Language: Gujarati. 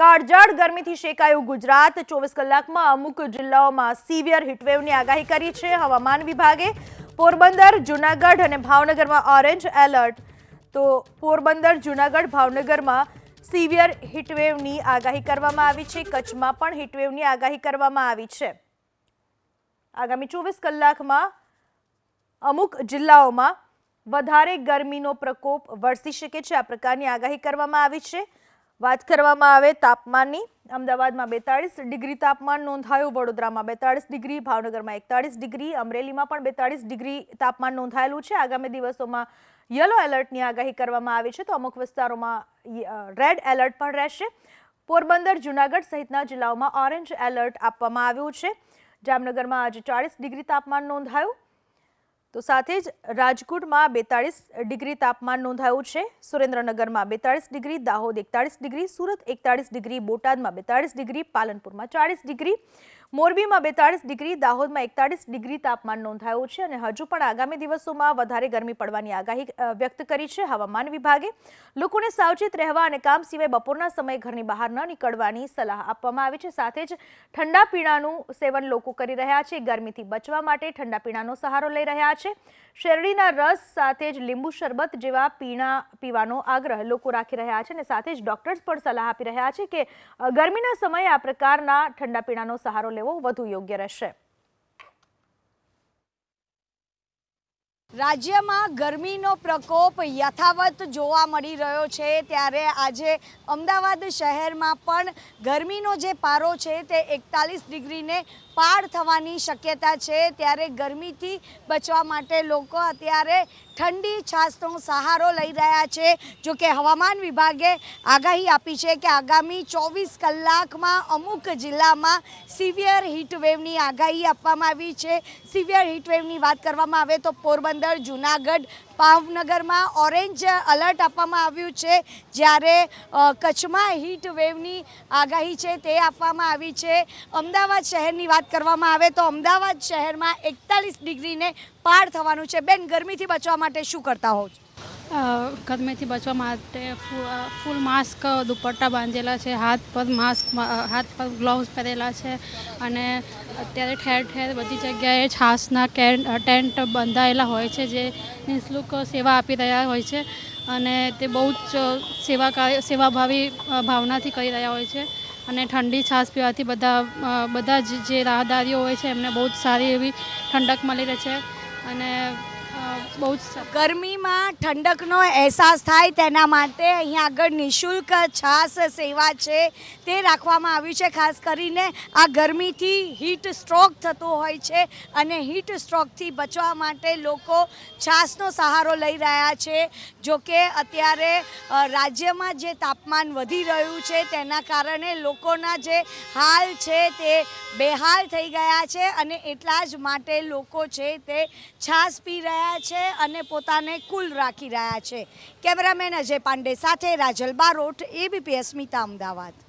કાળઝાળ ગરમીથી શેકાયું ગુજરાત. ચોવીસ કલાકમાં અમુક જિલ્લાઓમાં સિવિયર હીટવેવની આગાહી કરી છે. હવામાન વિભાગે પોરબંદર, જૂનાગઢ અને ભાવનગરમાં ઓરેન્જ એલર્ટ. તો પોરબંદર, જૂનાગઢ, ભાવનગરમાં સિવિયર હીટવેવની આગાહી કરવામાં આવી છે. કચ્છમાં પણ હીટવેવની આગાહી કરવામાં આવી છે. આગામી ચોવીસ કલાકમાં અમુક જિલ્લાઓમાં વધારે ગરમીનો પ્રકોપ વરસી શકે છે. આ પ્રકારની આગાહી કરવામાં આવી છે. વાત કરવામાં આવે તાપમાનની. અમદાવાદમાં બેતાળીસ ડિગ્રી તાપમાન નોંધાયું, વડોદરામાં બેતાળીસ ડિગ્રી, ભાવનગરમાં એકતાળીસ ડિગ્રી, અમરેલીમાં પણ બેતાળીસ ડિગ્રી તાપમાન નોંધાયેલું છે. આગામી દિવસોમાં યલો એલર્ટની આગાહી કરવામાં આવી છે, તો અમુક વિસ્તારોમાં રેડ એલર્ટ પણ રહેશે. પોરબંદર, જૂનાગઢ સહિતના જિલ્લાઓમાં ઓરેન્જ એલર્ટ આપવામાં આવ્યું છે. જામનગરમાં આજે ચાળીસ ડિગ્રી તાપમાન નોંધાયું. તો સાથે જ રાજકોટમાં બેતાળીસ ડિગ્રી તાપમાન નોંધાયું છે. સુરેન્દ્રનગરમાં બેતાળીસ ડિગ્રી, દાહોદ એકતાળીસ ડિગ્રી, સુરત એકતાળીસ ડિગ્રી, બોટાદમાં બેતાળીસ ડિગ્રી, પાલનપુરમાં ચાળીસ ડિગ્રી મોરબીમાં બેતાળીસ ડિગ્રી, દાહોદમાં એકતાળીસ ડિગ્રી તાપમાન નોંધાયું છે અને હજુ પણ આગામી દિવસોમાં વધારે ગરમી પડવાની આગાહી વ્યક્ત કરી છે હવામાન વિભાગે. લોકોને સાવચેત રહેવા અને કામ સિવાય બપોરના સમયે ઘરની બહાર ન નીકળવાની સલાહ આપવામાં આવી છે. સાથે જ ઠંડા પીણાનું સેવન લોકો કરી રહ્યા છે. ગરમીથી બચવા માટે ઠંડા પીણાનો સહારો લઈ રહ્યા છે. શેરડીના રસ સાથે જ લીંબુ શરબત જેવા પીણા પીવાનો આગ્રહ લોકો રાખી રહ્યા છે અને સાથે જ ડોક્ટર્સ પણ સલાહ આપી રહ્યા છે કે ગરમીના સમયે આ પ્રકારના ઠંડા પીણાનો સહારો લેવો વધુ યોગ્ય રહેશે. રાજ્યમાં ગરમીનો પ્રકોપ યથાવત જોવા મળી રહ્યો છે. ત્યારે આજે અમદાવાદ શહેરમાં પણ ગરમીનો જે પારો છે તે એકતાલીસ ડિગ્રીને પાર થવાની શક્યતા છે. ત્યારે ગરમીથી બચવા માટે લોકો અત્યારે ઠંડી છાસનો સહારો લઈ રહ્યા છે. જો કે હવામાન વિભાગે આગાહી આપી છે કે આગામી ચોવીસ કલાકમાં અમુક જિલ્લામાં સિવિયર હીટવેવની આગાહી આપવામાં આવી છે. સિવિયર હીટવેવની વાત કરવામાં આવે તો પોરબંદર, જૂનાગઢ ભાવનગરમાં ઓરેન્જ અલર્ટ આપવામાં આવ્યું છે. જ્યારે કચ્છમાં હીટ વેવની આગાહી છે તે આપવામાં આવી છે. અમદાવાદ શહેરની વાત કરવામાં આવે તો અમદાવાદ શહેરમાં એકતાલીસ ડિગ્રીને પાર થવાનું છે. બેન, ગરમીથી બચવા માટે શું કરતા હોવ છો? ગરમીથી બચવા માટે ફૂલ માસ્ક, દુપટ્ટા બાંધેલા છે, હાથ પર માસ્ક હાથ પર ગ્લોવ્સ પહેરેલા છે અને અત્યારે ઠેર ઠેર બધી જગ્યાએ છાસના ટેન્ટ બંધાયેલા હોય છે જે નિઃશુલ્ક સેવા આપી રહ્યા હોય છે અને તે બહુ જ સેવા સેવાભાવી ભાવનાથી કરી રહ્યા હોય છે અને ઠંડી છાશ પીવાથી બધા બધા જ જે રાહદારીઓ હોય છે એમને બહુ જ સારી એવી ઠંડક મળી રહે છે અને બહુ જ ગરમીમાં ઠંડકનો અહેસાસ થાય તેના માટે અહીંયા આગળ નિઃશુલ્ક છાસ સેવા છે તે રાખવામાં આવી છે. ખાસ કરીને આ ગરમીથી હીટ સ્ટ્રોક થતો હોય છે અને હીટ સ્ટ્રોકથી બચવા માટે લોકો છાસનો સહારો લઈ રહ્યા છે. જો કે અત્યારે રાજ્યમાં જે તાપમાન વધી રહ્યું છે તેના કારણે લોકોના જે હાલ છે તે બેહાલ થઈ ગયા છે અને એટલા જ માટે લોકો છે તે છાસ પી રહ્યા છે અને પોતાને કુલ રાખી રહ્યા છે. કેમેરામેન અજય પાંડે સાથે રાજલ બારોટ એબીપી અસ્મિતા અમદાવાદ.